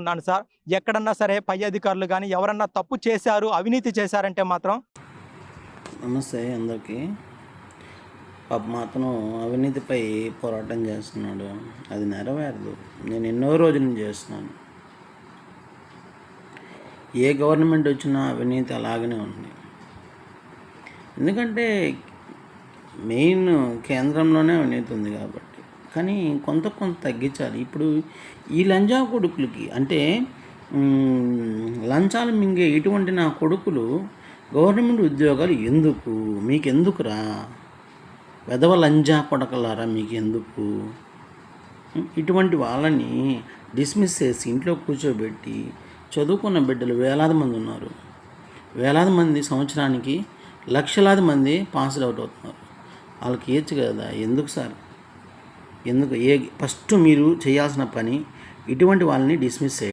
ఉన్నాను సార్. ఎక్కడన్నా సరే పై అధికారులు కానీ ఎవరన్నా తప్పు చేశారు అవినీతి చేశారంటే మాత్రం నమస్తే అందరికీ. పాప మాత్రం అవినీతిపై పోరాటం చేస్తున్నాడు. అది నెరవేరదు. నేను ఎన్నో రోజుల నుంచి చేస్తున్నాను. ఏ గవర్నమెంట్ వచ్చినా అవినీతి అలాగనే ఉంది. ఎందుకంటే మెయిన్ కేంద్రంలోనే అవినీతి ఉంది కాబట్టి. కానీ కొంత కొంత తగ్గించాలి. ఇప్పుడు ఈ లంజా కొడుకులకి అంటే లంచాలు మింగే ఇటువంటి నా కొడుకులు గవర్నమెంట్ ఉద్యోగాలు ఎందుకు? మీకు ఎందుకురా వెధవ లంజా కొడకలారా మీకు ఎందుకు ఇటువంటి వాళ్ళని డిస్మిస్ చేసి ఇంట్లో కూర్చోబెట్టి చదువుకున్న బిడ్డలు వేలాది మంది ఉన్నారు. వేలాది మంది సంవత్సరానికి లక్షలాది మంది పాస్డ్ అవుట్ అవుతున్నారు. వాళ్ళకి ఏచ్చు కదా? ఎందుకు సార్? ఎందుకు ఏ ఫస్ట్ మీరు చేయాల్సిన పని ఇటువంటి వాళ్ళని డిస్మిస్ చేయండి.